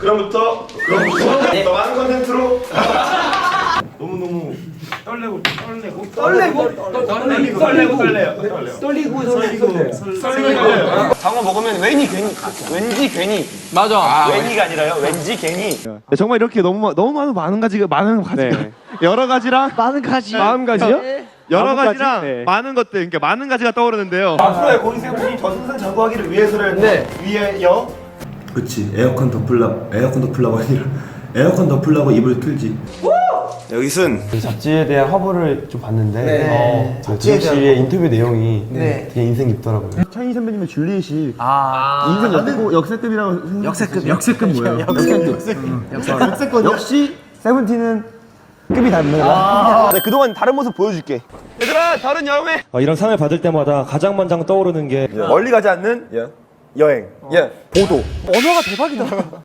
그럼부터 그럼부터 더 많은 컨텐츠로 너무 너무 떨리고 떨리고 떨리고 떨리고 떨리고 떨려요. 떨리고 설레고 떨리고 장어 먹으면 왠지 괜히 왠지 괜히 맞아. 괜히가 아니라요 왠지 괜히 네, 정말 이렇게 너무 너무 많은 많은 가지가 많은 가지가 여러 가지랑 많은 가지 마음 가지요? 여러 마음 가지? 가지랑 네. 많은 것들 그러니까 많은 가지가 떠오르는데요. 앞으로의 고리세분이 더 승승장구하기를 위해서를 네. 위하여 그치. 에어컨 덮으려고 에어컨 덮으려고 아니라 에어컨 덮으려고 이불 틀지. 여기선 잡지에 대한 화보를 좀 봤는데 네. 어, 잡지에 씨의 인터뷰 내용이 네. 되게 인상 깊더라고요. 차이 선배님의 줄리엣이 인생 역대급 역세급이라고 생각- 역세급. 역세급 뭐예요? 역세급. 역세급. 역시 세븐틴은 급이 다릅니다. 네, 그동안 다른 모습 보여줄게. 얘들아 다른 여행에 어, 이런 상을 받을 때마다 가장 먼저 떠오르는 게 멀리 가지 않는 여행. 예. 보도. 언어가 대박이다